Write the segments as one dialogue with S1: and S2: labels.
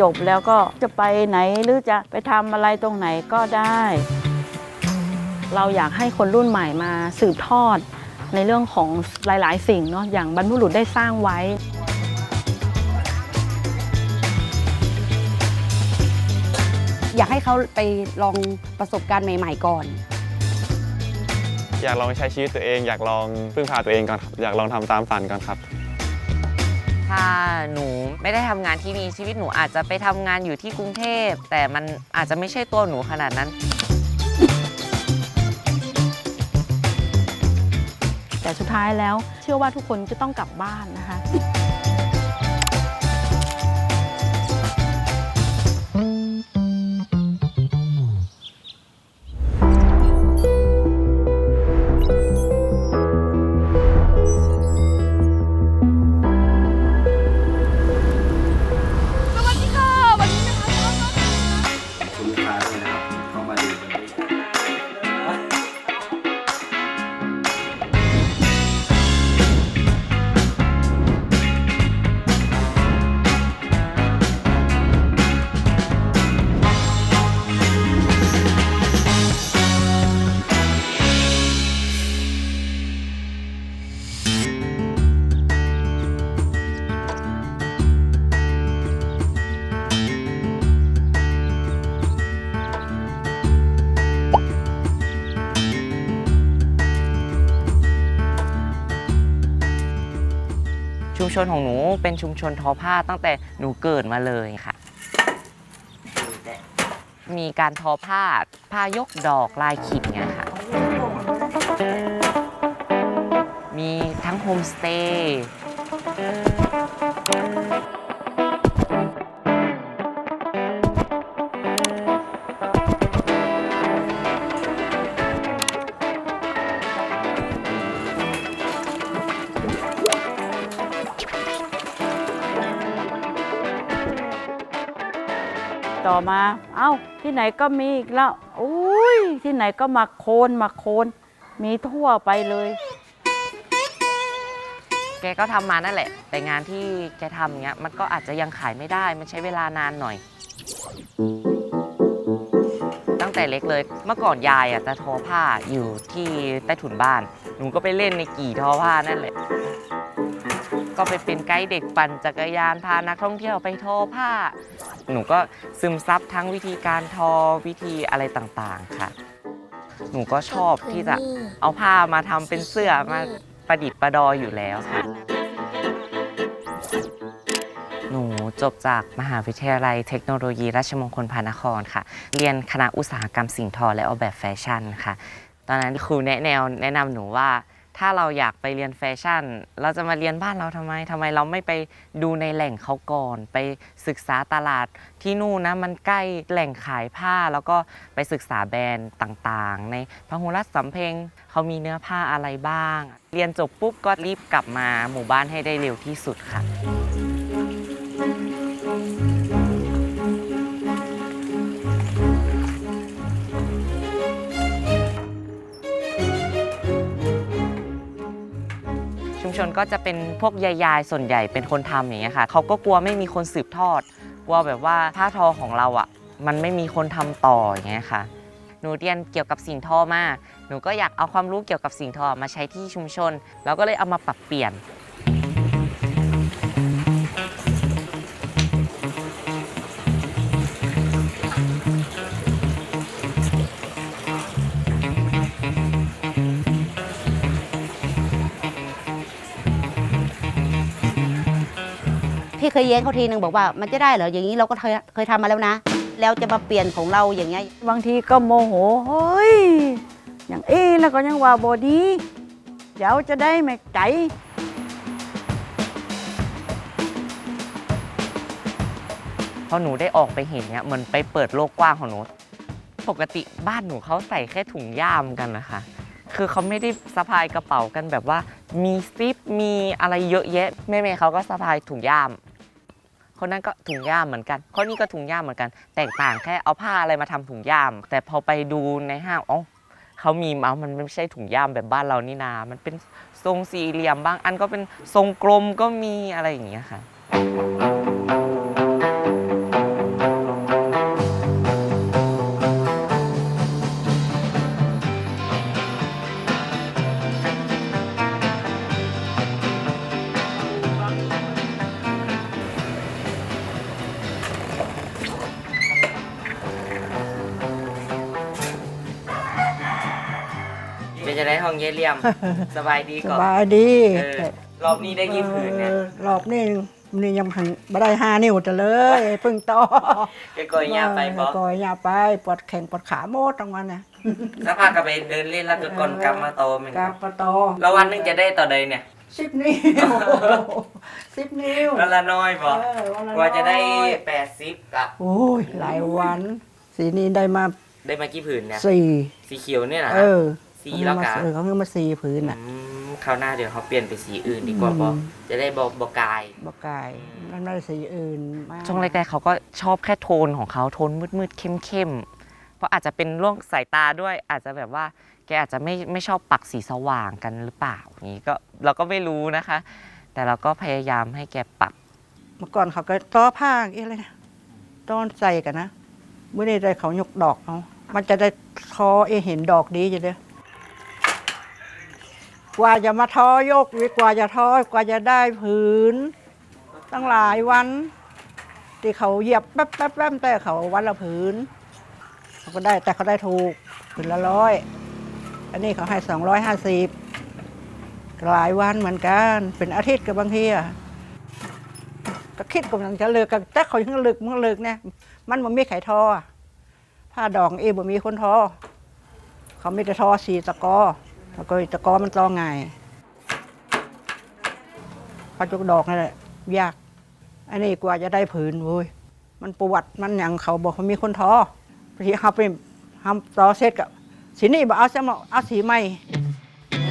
S1: จบแล้วก็จะไปไหนหรือจะไปทำอะไรตรงไหนก็ได้ เราอยากให้คนรุ่นใหม่มาสืบทอดในเรื่องของหลาย ๆ สิ่งเนาะอย่างบรรพบุรุษได้สร้างไว้
S2: อยากให้เขาไปลองประสบการณ์ใหม่ ๆ ก่อน
S3: อยากลองใช้ชีวิตตัวเอง อยากลองพึ่งพาตัวเองก่อนครับอยากลองทำตามฝันก่อนครับ
S4: ถ้าหนูไม่ได้ทำงานที่นี่ชีวิตหนูอาจจะไปทำงานอยู่ที่กรุงเทพ แต่มันอาจจะไม่ใช่ตัวหนูขนาดนั้น
S1: แต่สุดท้ายแล้วเชื่อว่าทุกคนจะต้องกลับบ้านนะคะ
S4: ชุมชนของหนูเป็นชุมชนทอผ้าตั้งแต่หนูเกิดมาเลยค่ะ มีการทอผ้าผ้ายกดอกลายขีดเนี่ยค่ะ มีทั้งโฮมสเตย์
S1: มา เอ้าที่ไหนก็มีอีกแล้วอุ้ยที่ไหนก็มาโคนมาโคน มีทั่วไปเลย
S4: แกก็ทำมานั่นแหละ แต่งานที่แกทำเงี้ยมันก็อาจจะยังขายไม่ได้ มันใช้เวลานานหน่อย ตั้งแต่เล็กเลยเมื่อก่อนยายอะจะทอผ้าอยู่ที่ใต้ถุนบ้าน หนูก็ไปเล่นในกี่ทอผ้านั่นแหละ ก็ไปเป็นไกด์เด็กปั่นจักรยานพานักท่องเที่ยวไปทอผ้า หนูก็ซึมซับทั้งวิธีการทอวิธีอะไรต่างๆค่ะ หนูก็ชอบที่จะเอาผ้ามาทำเป็นเสื้อมาประดิษฐ์ประดอยอยู่แล้วค่ะ หนูจบจากมหาวิทยาลัยเทคโนโลยีราชมงคลพระนครค่ะ เรียนคณะอุตสาหกรรมสิ่งทอและออกแบบแฟชั่นค่ะ ตอนนั้นครูแนะแนวแนะนำหนูว่า ถ้าเราอยากไปเรียนแฟชั่น เราจะมาเรียนบ้านเราทำไมทำไมเราไม่ไปดูในแหล่งเขาก่อน ไปศึกษาตลาดที่นู่นนะมันใกล้แหล่งขายผ้าแล้วก็ไปศึกษาแบรนด์ต่างๆ ในพหุรัตน์สำเพงเขามีเนื้อผ้าอะไรบ้าง เรียนจบปุ๊บก็รีบกลับมาหมู่บ้านให้ได้เร็วที่สุดค่ะ ชุมชนก็จะเป็นพวกยายๆส่วนใหญ่เป็นคนทำอย่างเงี้ยค่ะเขาก็กลัวไม่มีคนสืบทอด กลัวแบบว่าผ้าทอของเราอะ มันไม่มีคนทำต่ออย่างเงี้ยค่ะ หนูเรียนเกี่ยวกับสิ่งทอมาหนูก็อยากเอาความรู้เกี่ยวกับสิ่งทอมาใช้ที่ชุมชน แล้วก็เลยเอามาปรับเปลี่ยน
S2: เคยแย้งเขาทีนึงบอกว่ามันจะได้เหรออย่างนี้เราก็เคยเคยทำมาแล้วนะ แล้วจะมาเปลี่ยนของเราอย่างเงี้ย
S1: บางทีก็โมโหเฮ้ยอย่างเอ้แล้วก็ยังว่าบอดีเดี๋ยวจะได้ไม่ใจ
S4: พอหนูได้ออกไปเห็นเนี่ยเหมือนไปเปิดโลกกว้างของหนู ปกติบ้านหนูเขาใส่แค่ถุงย่ามกันนะคะ คือเขาไม่ได้สะพายกระเป๋ากันแบบว่า มีซิปมีอะไรเยอะแยะแม่ๆเขาก็สะพายถุงย่าม คนนั้นก็ถุงย่ามเหมือนกันคนนี้ก็ถุงย่ามเหมือนกัน แตกต่างแค่เอาผ้าอะไรมาทำถุงย่าม แต่พอไปดูในห้างอ๋อเขามีมามันไม่ใช่ถุงย่ามแบบบ้านเรานี่นา มันเป็นทรงสี่เหลี่ยมบาง อันก็เป็นทรงกลมก็มีอะไรอย่างเงี้ยค่ะ องเยี่ยเลี่ยม สบายดี
S5: ส
S4: ก่อน
S5: บายดี
S4: เออรอบนี้ได้กี่ผืนเนี่ย
S5: ออรอบนี้นี่ยังหันบ่ได้ห้านิ้วจะเลยเพิ่งต่อ
S4: แกก่อยยาไปบอ
S5: ก่อยยาไปปวดแข้งปวดขาโมดทั้งวันน่ะ
S4: สักพักก็ไปเดินเล่นแล้วก็ก่อนกลับมาโตมัน
S5: กลับมาต่อ
S4: แล้ววันหนึงจะได้ต่อใดเนี่ย
S5: สิบนิ้วสิบนิ้ว
S4: วันละน้อยบอ
S5: เออวันละ
S4: กว่าจะได้
S5: น้อย
S4: แปดสิบกับ
S5: โอ้ยหลายวัน สีนี้ได้มา
S4: ได้มากี่ผืนเนี่ย
S5: สี่
S4: สีเขียวเนี่ยนะ
S5: เออ
S4: สีแล้วกะ
S5: เออเขาเพิ่งมาสี่พื้นอะ
S4: อืมคราวหน้าเดี๋ยวเขาเปลี่ยนไปสีอื่นดีกว่า
S5: อืม
S4: บอจะได้บอกบอกกาย
S5: บอกกายมันไม่ได้สีอื่นมาก
S4: ช่วงแรกๆเขาก็ชอบแค่โทนของเขาโทนมืดๆเข้มๆเพราะอาจจะเป็นเรื่องสายตาด้วย อาจจะแบบว่าแกอาจจะไม่ไม่ชอบปักสีสว่างกันหรือเปล่าอย่างนี้ก็เราก็ไม่รู้นะคะ แต่เราก็พยายามให้แกปัก
S5: เมื่อก่อนเขาก็ต้อผ้าเอ๊ะอะไรนะต้อนใส่กันนะเมื่อนี้ได้เขายกดอกเอามันจะได้ทอเอะเห็นดอกดีจะเด้อ กว่าจะมาทอยกวิกว่าจะทอกว่าจะได้ผืน ตั้งหลายวันที่เขาเหยียบแป๊บแป๊บแป๊บแต่เขาวันละผืนเขาก็ได้แต่เขาได้ถูกผืนละร้อยอันนี้เขาให้สองร้อยห้าสิบหลายวันเหมือนกัน เป็นอาทิตย์กับบางทีอะก็คิดกำลังจะเลิกกันแต่เขายังเลิกมึงเลิกเนี่ยมันบ่มีไขทอผ้าดองเอบ่มีคนทอ เขามีแต่ทอสีตะกอ แล้วก็ตะกอมันตอง่ายผ้าจุกดอกนี่แหละยาก อันนี้กว่าจะได้ผืนโว้ยมันปวดมันหยังเขาบอกเขามีคนทอที่เขาไปทำตอเสร็จกับสีนี่บอกเอาซะมาเอาสีใหม่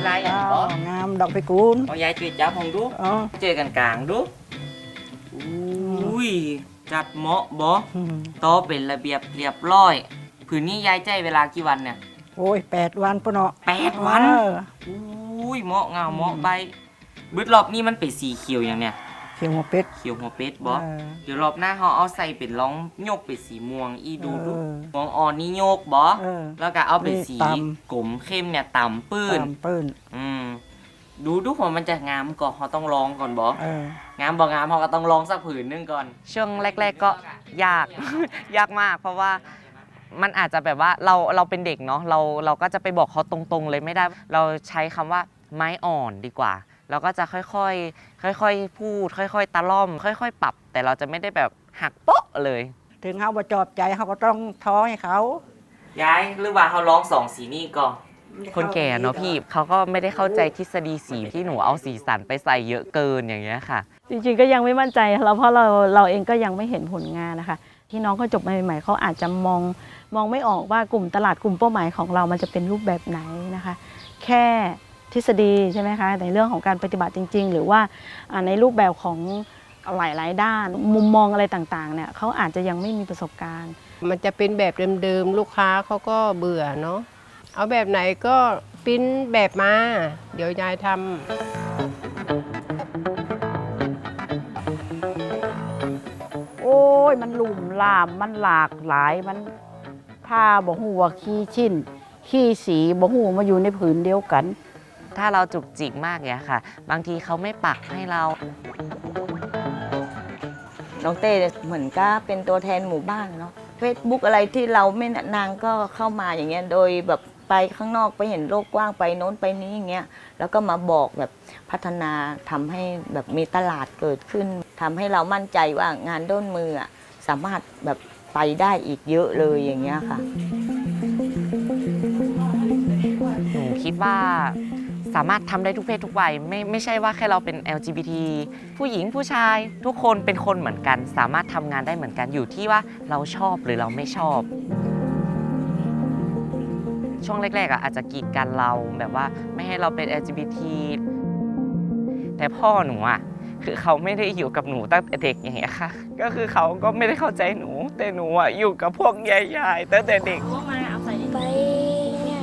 S4: ลายอย่างบอ
S5: งามดอกไปกูล
S4: เอายายจุดจับของดู
S5: อ๋อ
S4: เจอกันกลางดูอุ้ยจัดเหมาะบอ
S5: อืม
S4: โตะเป็นระเบียบเรียบร้อย ผืนนี้ยายใจเวลากี่วันเนี่ย
S5: โอ้ยแปดวันปะเนาะ
S4: แปดวัน
S5: เออ
S4: อุ้ยเหมาะเงาเหมาะใบบึดรอบนี้มันเป็นสีเขียวอย่างเนี่ย
S5: เขียวหัวเป็ด
S4: เขียวหัวเป็ดบอ
S5: เออ
S4: เดี๋ยวรอบหน้าเขาเอาใส่เป็นร้องโยกเป็นสีม่วง อีดูดู
S5: เออ
S4: ม่วงอ่อนนี่โยกบอ
S5: เออ
S4: แล้วก็เอาเป็น
S5: นี่
S4: สี
S5: ต
S4: กลมเข้มเนี่ยต่ำปื้น
S5: ตามปื้น
S4: อืมดูดูผมมันจะงามก่อนเขาต้องลองก่อนบอ
S5: เออ
S4: งามบอกงามเขาก็ต้องลองสักผืนหนึงก่อน ช่วงแรก ๆก็ยาก ยากมาก เพราะว่า มันอาจจะแบบว่าเราเราเป็นเด็กเนาะเราเราก็จะไปบอกเขาตรงๆ เลยไม่ได้ เราใช้คำว่าไม้อ่อนดีกว่า เราก็จะค่อยๆ ค่อยๆ พูด ค่อย ๆ ตะล่อม ค่อย ๆ ปรับ แต่เราจะไม่ได้แบบหักโป๊ะเลย
S5: ถึงเขาบ่จอบใจเขาก็ต้องท้อให้เขา
S4: ย้ายหรือว่าเขาร้องสองสีนี่ก่อนคนแก่เนาะพี่เขาก็ไม่ได้เข้าใจทฤษฎีสีที่หนูเอาสีสันไปใส่เยอะเกินอย่างเงี้ยค่ะ
S1: จริงๆก็ยังไม่มั่นใจเราเพราะเราเราเองก็ยังไม่เห็นผลงานนะคะ ที่น้องเขาจบมาใหม่ๆเขาอาจจะมอง มองไม่ออกว่ากลุ่มตลาดกลุ่มเป้าหมายของเรามันจะเป็นรูปแบบไหนนะคะ แค่ทฤษฎีใช่ไหมคะในเรื่องของการปฏิบัติจริง ๆ หรือว่าอ่าในรูปแบบของหลาย ๆ ด้าน มุมมองอะไรต่าง ๆ เนี่ยเขาอาจจะยังไม่มีประสบการณ์
S6: มันจะเป็นแบบเดิม ๆ ลูกค้าเขาก็เบื่อเนาะเอาแบบไหนก็ปริ้นแบบมา เดี๋ยวยายทำ
S7: โอ้ยมันลุ่มล่ามมันหลากหลายมัน ผ้าบ่หัวาขี้ชิ้น ขี้สีบ่หัวมาอยู่ในผืนเดียวกัน
S4: ถ้าเราจุกจิกมากเนี่ยค่ะ บางทีเขาไม่ปักให้เรา
S8: น้องเต้เหมือนก็เป็นตัวแทนหมู่บ้านเนาะเฟซบุ๊กอะไรที่เราไม่นนางก็เข้ามาอย่างเงี้ยโดยแบบไปข้างนอกไปเห็นโลกกว้างไปโน้นไปนี้อย่างเงี้ยแล้วก็มาบอกแบบพัฒนาทำให้แบบมีตลาดเกิดขึ้นทำให้เรามั่นใจว่างานด้นมืออะสามารถแบบ ไปได้อีกเยอะเลยอย่างเงี้ยค่ะ
S4: หนูคิดว่าสามารถทำได้ทุกเพศทุกวัยไม่ไม่ใช่ว่าแค่เราเป็น LGBT ผู้หญิงผู้ชายทุกคนเป็นคนเหมือนกัน สามารถทำงานได้เหมือนกันอยู่ที่ว่าเราชอบหรือเราไม่ชอบ ช่วงแรกๆอะอาจจะกีดกันเราแบบว่าไม่ให้เราเป็น LGBT แต่พ่อหนูอะคือเขาไม่ได้อยู่กับหนูตั้งแต่เด็กอย่างเงี้ยค่ะ ก็คือเขาก็ไม่ได้เข้าใจหนู แต่หนูอะอยู่กับพวกยายๆตั้งแต่เด็ก
S9: ไปเนี่ย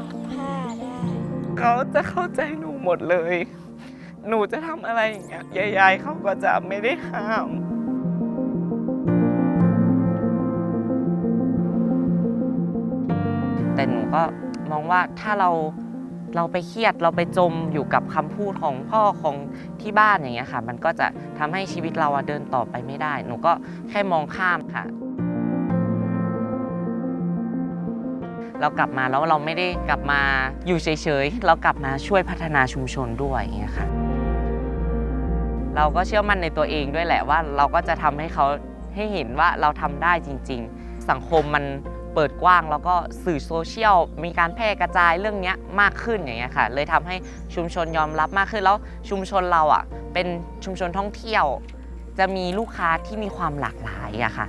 S9: ปักผ้าได้
S4: เขาจะเข้าใจหนูหมดเลย หนูจะทำอะไรอย่างเงี้ยยายๆเขาก็จะไม่ได้ห้าม แต่หนูก็มองว่าถ้าเรา เราไปเครียดเราไปจมอยู่กับคำพูดของพ่อของที่บ้านอย่างเงี้ยค่ะ มันก็จะทำให้ชีวิตเราเดินต่อไปไม่ได้ หนูก็แค่มองข้ามค่ะ เรากลับมาแล้วเราไม่ได้กลับมาอยู่เฉยๆ เรากลับมาช่วยพัฒนาชุมชนด้วยอย่างเงี้ยค่ะ เราก็เชื่อมั่นในตัวเองด้วยแหละว่า เราก็จะทำให้เขาให้เห็นว่าเราทำได้จริง ๆ สังคมมัน เปิดกว้างแล้วก็สื่อโซเชียลมีการแพร่กระจายเรื่องนี้มากขึ้นอย่างเงี้ยค่ะ เลยทำให้ชุมชนยอมรับมากขึ้นแล้วชุมชนเราอะเป็นชุมชนท่องเที่ยว จะมีลูกค้าที่มีความหลากหลายอะค่ะ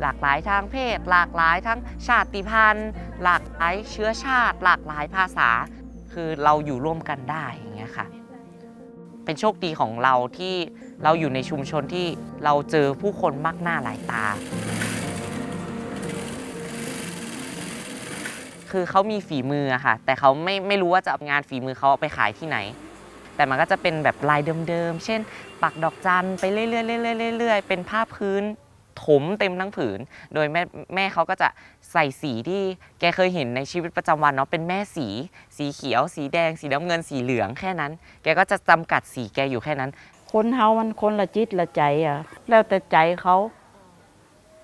S4: หลากหลายทางเพศ หลากหลายทั้งชาติพันธุ์ หลากหลายเชื้อชาติ หลากหลายภาษา คือเราอยู่ร่วมกันได้อย่างเงี้ยค่ะ เป็นโชคดีของเราที่เราอยู่ในชุมชนที่เราเจอผู้คนมากหน้าหลายตา คือเขามีฝีมืออะค่ะ แต่เขาไม่ไม่รู้ว่าจะเอางานฝีมือเขาเอาไปขายที่ไหน แต่มันก็จะเป็นแบบลายเดิมๆ เช่น ปักดอกจันไปเรื่อยๆเรื่อยๆเรื่อยๆเป็นผ้าพื้นถมเต็มทั้งผืน โดยแม่แม่เขาก็จะใส่สีที่แกเคยเห็นในชีวิตประจำวันเนาะเป็นแม่สี สีเขียว สีแดง สีน้ำเงินสีเหลืองแค่นั้น แกก็จะจำกัดสีแกอยู่แค่นั้น
S7: คนเฮามันคนละจิตละใจอะแล้วแต่ใจเขา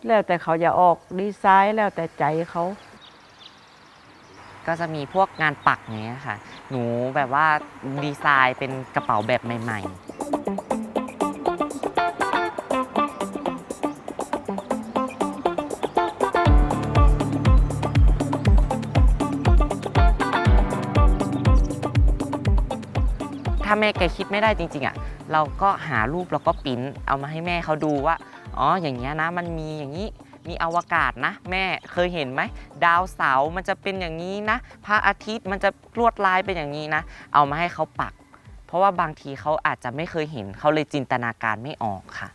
S7: แล้วแต่เขาจะออกดีไซน์แล้วแต่ใจเขา
S4: ก็จะมีพวกงานปักอย่างเงี้ยค่ะ หนูแบบว่าดีไซน์เป็นกระเป๋าแบบใหม่ ๆถ้าแม่แกคิดไม่ได้จริงๆอะเราก็หารูปแล้วก็ปริ้นเอามาให้แม่เขาดูว่า อ๋ออย่างเงี้ยนะมันมีอย่างนี้ มีอวกาศนะ แม่เคยเห็นไหม ดาวเสาร์มันจะเป็นอย่างนี้นะ พระอาทิตย์มันจะลวดลายเป็นอย่างนี้นะ เอามาให้เขาปัก เพราะว่าบางทีเขาอาจจะไม่เคยเห็นเขาเลยจินตนาการไม่ออกค่ะ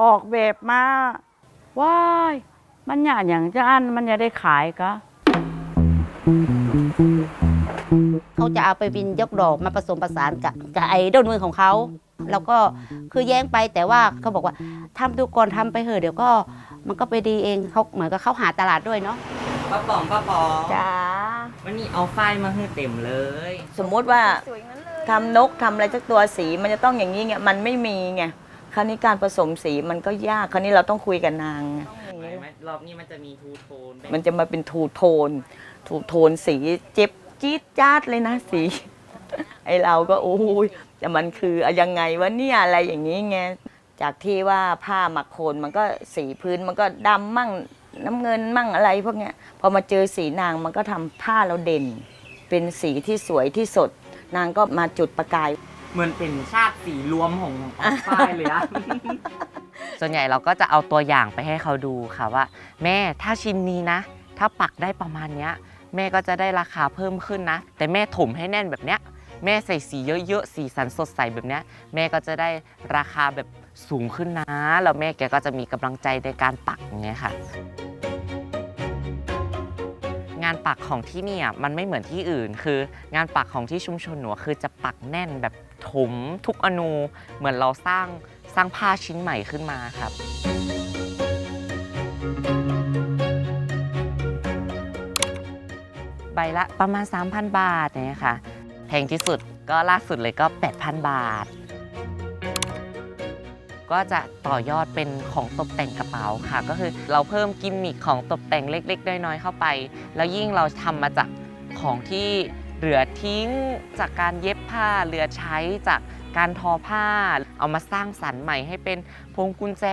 S7: ออกแบบมาว้ายมันอยากอย่างจะอันมันจะได้ขายก็
S2: เขาจะเอาไปบินยกดอกมาผสมผสานกับกับไอ้ด้นมือของเขา แล้วก็คือแย้งไปแต่ว่าเขาบอกว่าทำดูก่อนทำไปเถอะเดี๋ยวก็มันก็ไปดีเองเขาเหมือนกับเขาหาตลาดด้วยเนาะ
S4: ป้าป๋องป้าป๋อง
S8: จ้า
S4: วันนี้เอาไฟล์มาให้เต็มเลย
S8: สมมุติว่าทำนกทำอะไรสักตัวสีมันจะต้องอย่างนี้ไงมันไม่มีไงคราวนี้การผสมสีมันก็ยากคราวนี้เราต้องคุยกับนางไง
S4: รอบนี้มันจะมีทูโทน
S8: มันจะมาเป็นทูโทน ทูโทนสีเจ็บจี๊ดจ๊าดเลยนะสี ไอเราก็โอ้ยแต่มันคืออะยังไงวะเนี่ยอะไรอย่างนี้ไงจากที่ว่าผ้าหมักโคนมันก็สีพื้นมันก็ดำมั่งน้ำเงินมั่งอะไรพวกเนี้ยพอมาเจอสีนางมันก็ทำผ้าเราเด่น เป็นสีที่สวยที่สด นางก็มาจุดประกาย
S4: เหมือนเป็นชาติสีรวมของของไฟล์เลยอะ ส่วนใหญ่เราก็จะเอาตัวอย่างไปให้เขาดูค่ะว่า แม่ถ้าชิ้นนี้นะ ถ้าปักได้ประมาณเนี้ย แม่ก็จะได้ราคาเพิ่มขึ้นนะ แต่แม่ถมให้แน่นแบบเนี้ย แม่ใส่สีเยอะๆ สีสันสดใสแบบนี้แม่ก็จะได้ราคาแบบสูงขึ้นนะ แล้วแม่แกก็จะมีกำลังใจในการปักอย่างเงี้ยค่ะ งานปักของที่นี่มันไม่เหมือนที่อื่น คืองานปักของที่ชุมชนหนูคือจะปักแน่นแบบถมทุกอนูเหมือนเราสร้างสร้างผ้าชิ้นใหม่ขึ้นมาครับใบละประมาณ 3,000 บาทเนี่ยค่ะ แพงที่สุดก็ล่าสุดเลยก็ 8,000 บาท ก็จะต่อยอดเป็นของตกแต่งกระเป๋าค่ะ ก็คือเราเพิ่มกิมมิคของตกแต่งเล็ก ๆ น้อยๆเข้าไป แล้วยิ่งเราทำมาจากของที่เหลือทิ้งจากการเย็บผ้าเหลือใช้จากการทอผ้า เอามาสร้างสรรค์ใหม่ให้เป็นพวงกุญแจ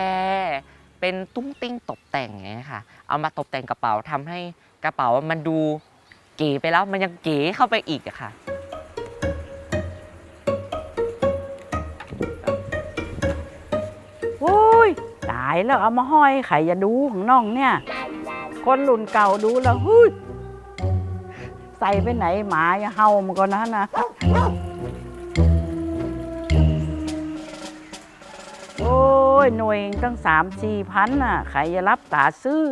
S4: เป็นตุ้งติ้งตกแต่งอย่างค่ะ เอามาตกแต่งกระเป๋าทำให้กระเป๋ามันดูเก๋ไปแล้วมันยังเก๋เข้าไปอีกอะค่ะา
S7: ยแล้วเอามาห้อยไข่จะดูของน้องเนี่ย คนรุ่นเก่าดูแล้วหุ้ยใส่ไปไหนหมาอย่าเห่ามันก็นะนะโอ้ยหน่วยตั้งสามสี่พันน่ะใครจะรับตาซื้อ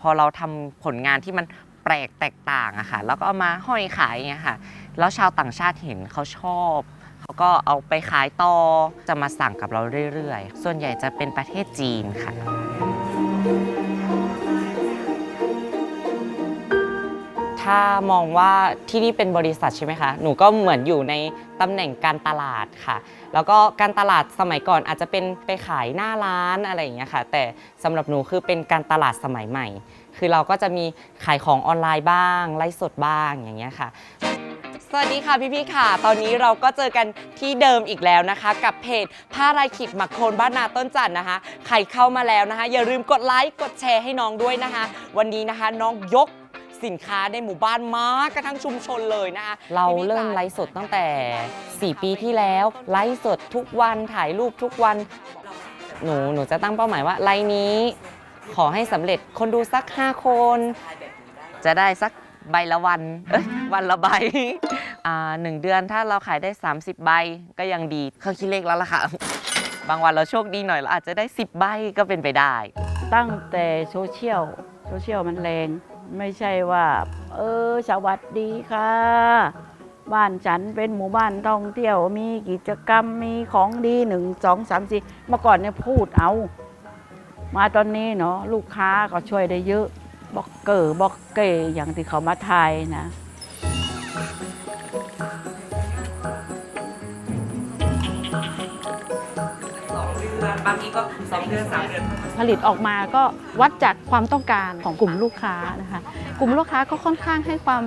S4: พอเราทำผลงานที่มันแปลกแตกต่างอะค่ะ แล้วก็เอามาห้อยขายอย่างเงี้ยค่ะ แล้วชาวต่างชาติเห็นเขาชอบ ก็เอาไปขายต่อจะมาสั่งกับเราเรื่อยๆ ส่วนใหญ่จะเป็นประเทศจีนค่ะ ถ้ามองว่าที่นี่เป็นบริษัทใช่ไหมคะ หนูก็เหมือนอยู่ในตำแหน่งการตลาดค่ะ แล้วก็การตลาดสมัยก่อนอาจจะเป็นไปขายหน้าร้านอะไรอย่างเงี้ยค่ะ แต่สำหรับหนูคือเป็นการตลาดสมัยใหม่ คือเราก็จะมีขายของออนไลน์บ้าง ไลฟ์สดบ้างอย่างเงี้ยค่ะ สวัสดีค่ะพี่ๆค่ะ ตอนนี้เราก็เจอกันที่เดิมอีกแล้วนะคะ กับเพจผ้าลายขีดหมักโคนบ้านนาต้นจันทร์นะคะ ใครเข้ามาแล้วนะคะ อย่าลืมกดไลค์กดแชร์ให้น้องด้วยนะคะ วันนี้นะคะน้องยกสินค้าในหมู่บ้านมากระทั่งชุมชนเลยนะคะเราเริ่มไลฟ์สดตั้งแต่ 4 ปีที่แล้วไลฟ์สดทุกวันถ่ายรูปทุกวัน หนูหนูจะตั้งเป้าหมายว่าไลฟ์นี้ ขอให้สำเร็จคนดูสัก 5 คน จะได้สัก ใบละวันเอ้ยวันละใบ อ่าหนึ่งเดือนถ้าเราขายได้ 30 ใบก็ยังดีเครื่องคิดเลขแล้วล่ะค่ะ บางวันเราโชคดีหน่อยเราอาจจะได้ 10 ใบก็เป็นไปได้
S7: ตั้งแต่โซเชียลโซเชียลมันแรง ไม่ใช่ว่า เออสวัสดีค่ะ บ้านฉันเป็นหมู่บ้านท่องเที่ยวมีกิจกรรมมีของดีหนึ่งสองสามสี่เมื่อก่อนเนี่ยพูดเอา มาตอนนี้เนาะลูกค้าก็ช่วยได้เยอะ บล็อกเกอร์บล็อกเกอร์อย่างที่เขามาทายนะ
S4: บางทีก็2เดือน3เดือน
S1: ผลิตออกมาก็วัดจากความต้องการของกลุ่มลูกค้านะคะ กลุ่มลูกค้าก็ค่อนข้างให้ความ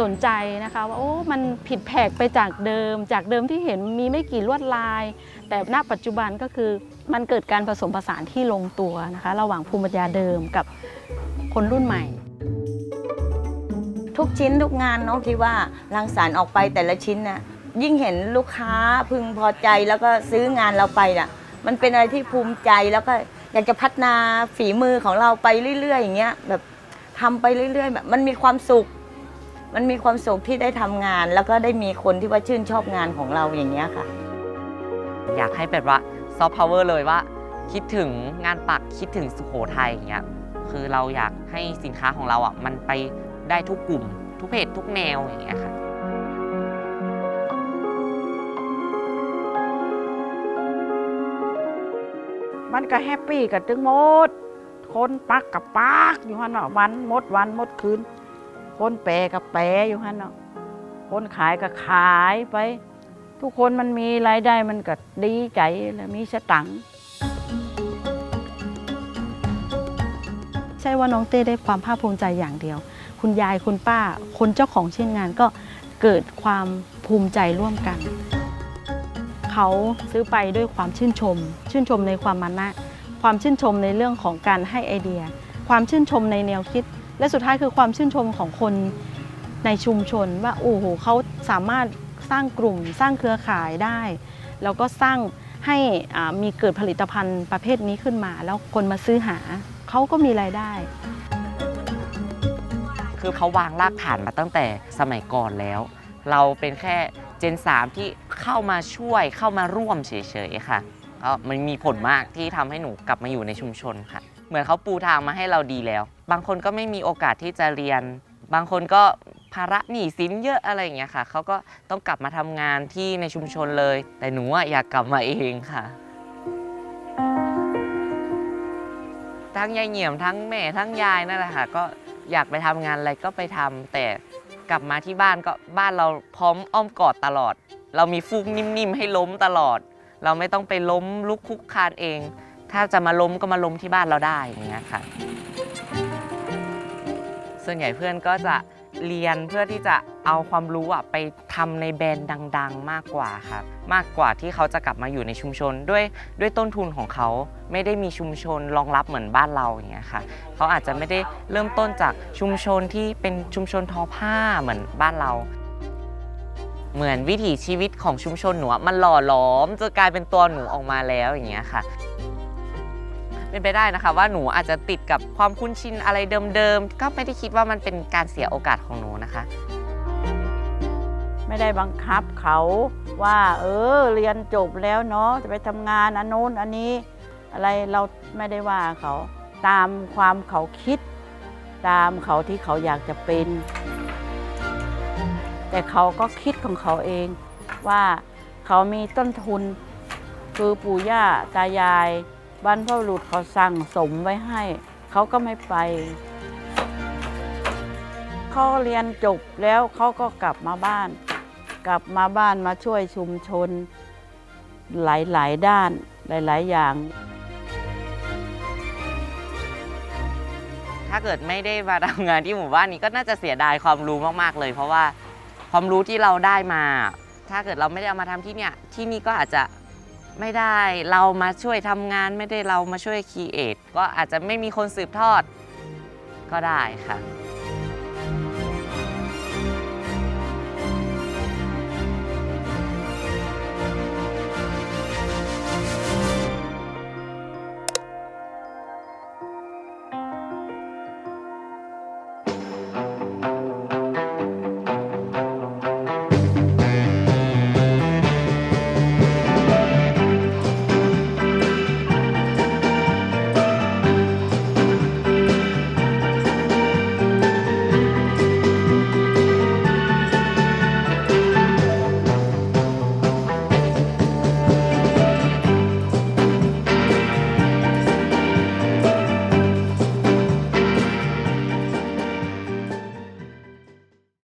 S1: สนใจนะคะ ว่าโอ้มันผิดแผกไปจากเดิม จากเดิมที่เห็นมีไม่กี่ลวดลาย แต่ณปัจจุบันก็คือมันเกิดการผสมผสานที่ลงตัวนะคะ ระหว่างภูมิปัญญาเดิมกับ คนรุ่นใหม่
S8: ทุกชิ้นทุกงานเนาะที่ว่ารังสรรค์ออกไปแต่ละชิ้นน่ะยิ่งเห็นลูกค้าพึงพอใจแล้วก็ซื้องานเราไปน่ะ มันเป็นอะไรที่ภูมิใจแล้วก็อยากจะพัฒนาฝีมือของเราไปเรื่อยๆ อย่างเงี้ยแบบทำไปเรื่อยๆแบบมันมีความสุข มันมีความสุขที่ได้ทำงาน แล้วก็ได้มีคนที่ว่าชื่นชอบงานของเราอย่างเงี้ยค่ะ
S4: อยากให้แบบว่าซอฟต์พาวเวอร์เลยว่า คิดถึงงานปักคิดถึงสุโขทัยอย่างเงี้ย คือเราอยากให้สินค้าของเราอะมันไปได้ทุกกลุ่ม ทุกเพจทุกแนวอย่างเงี้ยค่ะ
S7: มันก็แฮปปี้กันถึงหมด คนปักกับปักอยู่ฮะเนาะวันหมดวันหมดคืน คนแปรกับแปรอยู่ฮะเนาะคนขายก็ขายไป ทุกคนมันมีรายได้มันก็ดีใจแล้วมีสตังค์
S1: ช่ว่าน้องเต้ได้ความภาคภูมิใจอย่างเดียว คุณยายคุณป้า คนเจ้าของเชิ้นงานก็เกิดความภูมิใจร่วมกัน เขาซื้อไปด้วยความชื่นชม ชื่นชมในความมานะ ความชื่นชมในเรื่องของการให้ไอเดีย ความชื่นชมในแนวคิด และสุดท้ายคือความชื่นชมของคนในชุมชนว่าโอ้โหเขาสามารถสร้างกลุ่มสร้างเครือข่ายได้ แล้วก็สร้างให้มีเกิดผลิตภัณฑ์ประเภทนี้ขึ้นมา แล้วคนมาซื้อหา เขาก็มีรายได้
S4: คือเขาวางรากฐานมาตั้งแต่สมัยก่อนแล้ว เราเป็นแค่เจน 3 ที่เข้ามาช่วยเข้ามาร่วมเฉยๆค่ะก็มันมีผลมากที่ทำให้หนูกลับมาอยู่ในชุมชนค่ะ เหมือนเขาปูทางมาให้เราดีแล้ว บางคนก็ไม่มีโอกาสที่จะเรียน บางคนก็ภาระหนี้สินเยอะอะไรอย่างเงี้ยค่ะ เขาก็ต้องกลับมาทำงานที่ในชุมชนเลย แต่หนูอยากกลับมาเองค่ะ ทั้งยายเหนี่ยมทั้งแม่ทั้งยายนั่นแหละค่ะก็อยากไปทำงานอะไรก็ไปทำแต่กลับมาที่บ้านก็บ้านเราพร้อมอ้อมกอดตลอด เรามีฟูกนิ่มๆให้ล้มตลอด เราไม่ต้องไปล้มลุกคุกคานเอง ถ้าจะมาล้มก็มาล้มที่บ้านเราได้อย่างเงี้ยค่ะ ส่วนใหญ่เพื่อนก็จะ เรียนเพื่อที่จะเอาความรู้อะไปทำในแบรนด์ดัง ๆ มากกว่าครับมากกว่าที่เขาจะกลับมาอยู่ในชุมชนด้วยด้วยต้นทุนของเขาไม่ได้มีชุมชนรองรับเหมือนบ้านเราอย่างเงี้ยค่ะเขาอาจจะไม่ได้เริ่มต้นจากชุมชนที่เป็นชุมชนทอผ้าเหมือนบ้านเรา เหมือนวิถีชีวิตของชุมชนหนูมันหล่อหลอมจนกลายเป็นตัวหนูออกมาแล้วอย่างเงี้ยค่ะ เป็นไปได้นะคะ ว่าหนูอาจจะติดกับความคุ้นชินอะไรเดิมๆ ก็ไม่ได้คิดว่ามันเป็นการเสียโอกาสของหนูนะคะ
S7: ไม่ได้บังคับเขาว่า เออ เรียนจบแล้วเนาะจะไปทำงานอันโน้นอันนี้ อะไรเราไม่ได้ว่าเขา ตามความเขาคิด ตามเขาที่เขาอยากจะเป็น แต่เขาก็คิดของเขาเองว่าเขามีต้นทุน คือปู่ย่าตายาย บรรพบุรุษเขาสั่งสมไว้ให้ เขาก็ไม่ไป เขาเรียนจบแล้วเขาก็กลับมาบ้าน กลับมาบ้านมาช่วยชุมชน หลายๆด้านหลาย ๆ อย่าง
S4: ถ้าเกิดไม่ได้มาทำงานที่หมู่บ้านนี้ก็น่าจะเสียดายความรู้มากๆเลย เพราะว่าความรู้ที่เราได้มา ถ้าเกิดเราไม่ได้เอามาทำที่เนี่ยที่นี่ก็อาจจะ ไม่ได้เรามาช่วยทำงานไม่ได้เรามาช่วยคีเอทก็อาจจะไม่มีคนสืบทอดก็ได้ค่ะ